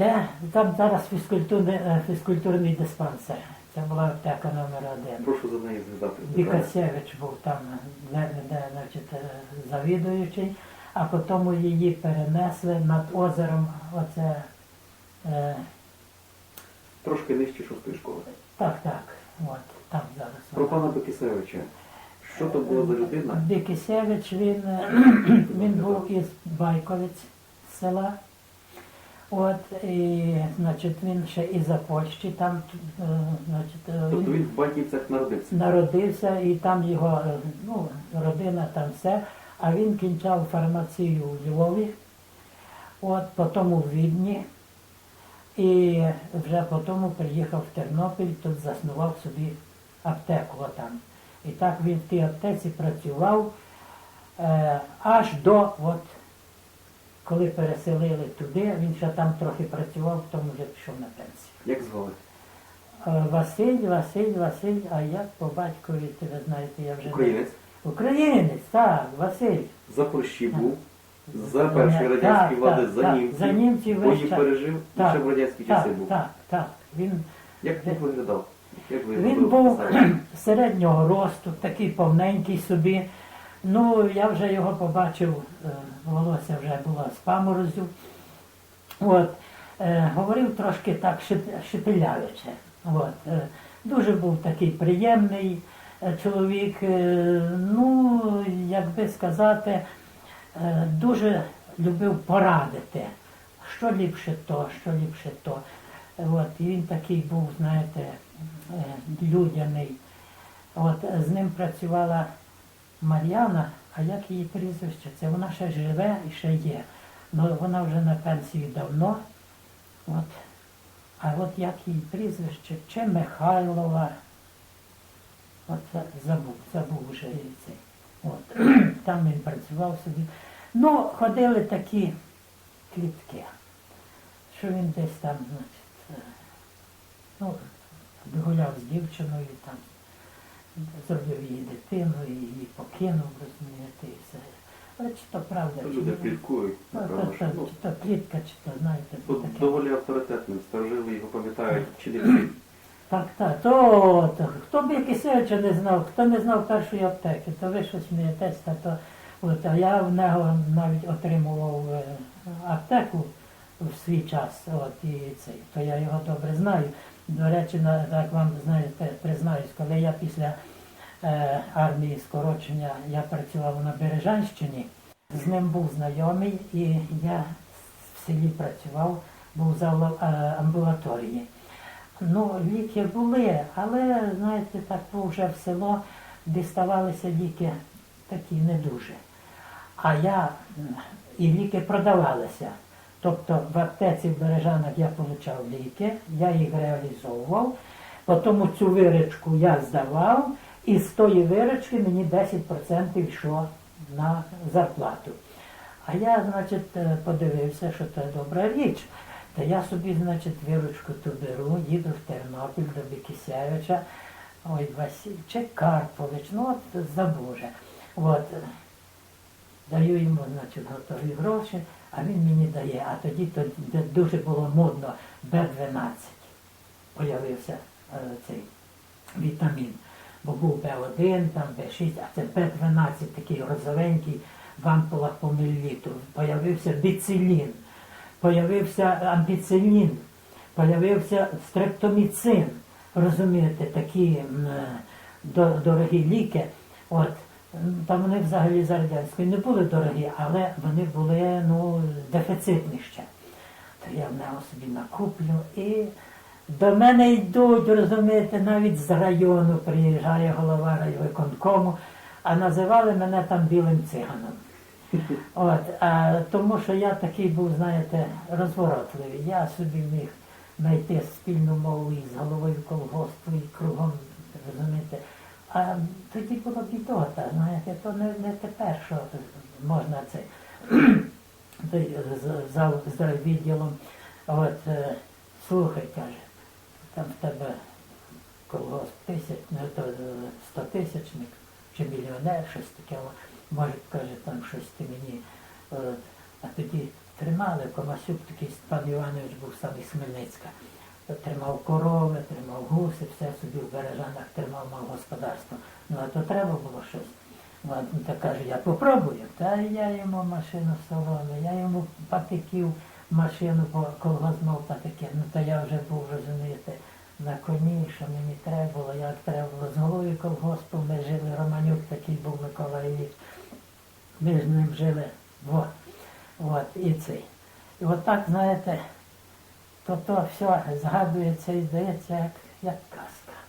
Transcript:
Де там зараз фізкультурний, е, фізкультурний диспансер. Це була аптека номер один. Прошу за неї згадати. Бікасєвич був там де, де, значить, е, завідуючий, а потім її перенесли над озером. Оце, е, Трошки нижче шостої школи. так, так, от, там зараз. Про пана Бекісевича. Що то була за людина? Бікісевич, він, е, він був із Байковець села. От, і, значить, він ще із за Польщі там, е, значить, е, Тобто він в Батьківцях народився. народився, і там його е, ну, родина, там все. А він кінчав фармацію у Львові, от, потім у Відні. І вже потім приїхав в Тернопіль, тут заснував собі аптеку отам. І так він в тій аптеці працював е, аж до, от, коли переселили туди, він ще там трохи працював, потім вже пішов на пенсію. Як звали? Е, Василь, Василь, Василь, а як по батькові, ти ви знаєте, я вже не- Українець. Українець, так, Василь. За Польщі був. За першої радянської влади, так, за так, німців. за німців Бої пережив і Так, ще в радянські часи Так, був. так, так. Він, Як він виглядав? Як ви він був середнього росту, такий повненький собі. Ну, я вже його побачив, е, волосся вже було з паморозю. От, е, говорив трошки так шепелявиче. От, е, дуже був такий приємний чоловік. ну, як би сказати, дуже любив порадити, що ліпше то, що ліпше то. От, і він такий був, знаєте, людяний. От з ним працювала Мар'яна, а як її прізвище? Це вона ще живе і ще є. Ну вона вже на пенсії давно. От. А от як її прізвище, чи Михайлова. От забув, забув вже цей. От. Там він працював собі. Ну, ходили такі клітки, що він десь там, значить, е, ну, гуляв з дівчиною там зробив її дитину її покинув, розумієте, і все. Але чи то правда, чи Люди ні? пліткують, напевно, що. то, Ну, чи то плітка, чи то знаєте, бо таке. доволі авторитетним. Старожили його пам'ятають чи не. Так, так, то, то хто б Якисевича не знав, хто не знав першої аптеки, то ви що смієтесь, та то от, а я в нього навіть отримував е, аптеку в свій час, от і цей, то я його добре знаю. До речі, як вам знаєте, признаюсь, коли я після е, армії скорочення я працював на Бережанщині, з ним був знайомий, і я в селі працював, був за амбулаторії. Ну, ліки були, але, знаєте, так вже в село діставалися ліки такі не дуже. А я і ліки продавалися. Тобто в аптеці в Бережанах я отримав ліки, я їх реалізовував, потім цю виручку я здавав, і з тої виручки мені 10% йшло на зарплату. А я, значить, е, подивився, що це добра річ. Та я собі, значить, виручку ту беру, їду в Тернопіль до Бікісевича, ой, Василь, чи Карпович, ну от забуже. От, даю йому, значить, готові гроші, а він мені дає. А тоді то дуже було модно Б12. Появився е, цей вітамін. Бо був Б1, там Б6, а це Б12 такий розовенький в ампулах по мілілітру. Появився біцилін, появився ампіцилін, появився стрептоміцин. Розумієте, такі м, е, дорогі ліки. От, там вони взагалі за радянської не були дорогі, але вони були ну, дефіцитні ще. То я в нього собі накуплю і до мене йдуть, розумієте, навіть з району приїжджає голова райвиконкому, а називали мене там білим циганом. От, а, тому що я такий був, знаєте, розворотливий. Я собі міг знайти спільну мову із головою колгоспу і кругом, розумієте. А тоді була бідота, знаєте, то не, не тепер, що можна це той з- зав з відділом. От, е, слухай, каже, там в тебе колгосп тисяч, ну то е, стотисячник чи мільйонер, щось таке. Може, каже, там щось ти мені. е, А тоді тримали. Комасюк такий Степан Іванович був сам із Хмельницька. Тримав корови, тримав гуси, все собі в бережанах тримав, мав господарство. Ну а то треба було щось. Ладно, та каже, я попробую. Та я йому машину соломи, я йому патиків машину по колгозмов патики. Ну то я вже був, розумієте, на коні, що мені треба було, як треба було. З головою колгоспу ми жили, Романюк такий був Микола Ілліч. Ми з ним жили. Во. От, і цей. І от так, знаєте, то то все згадується і здається, як, як казка.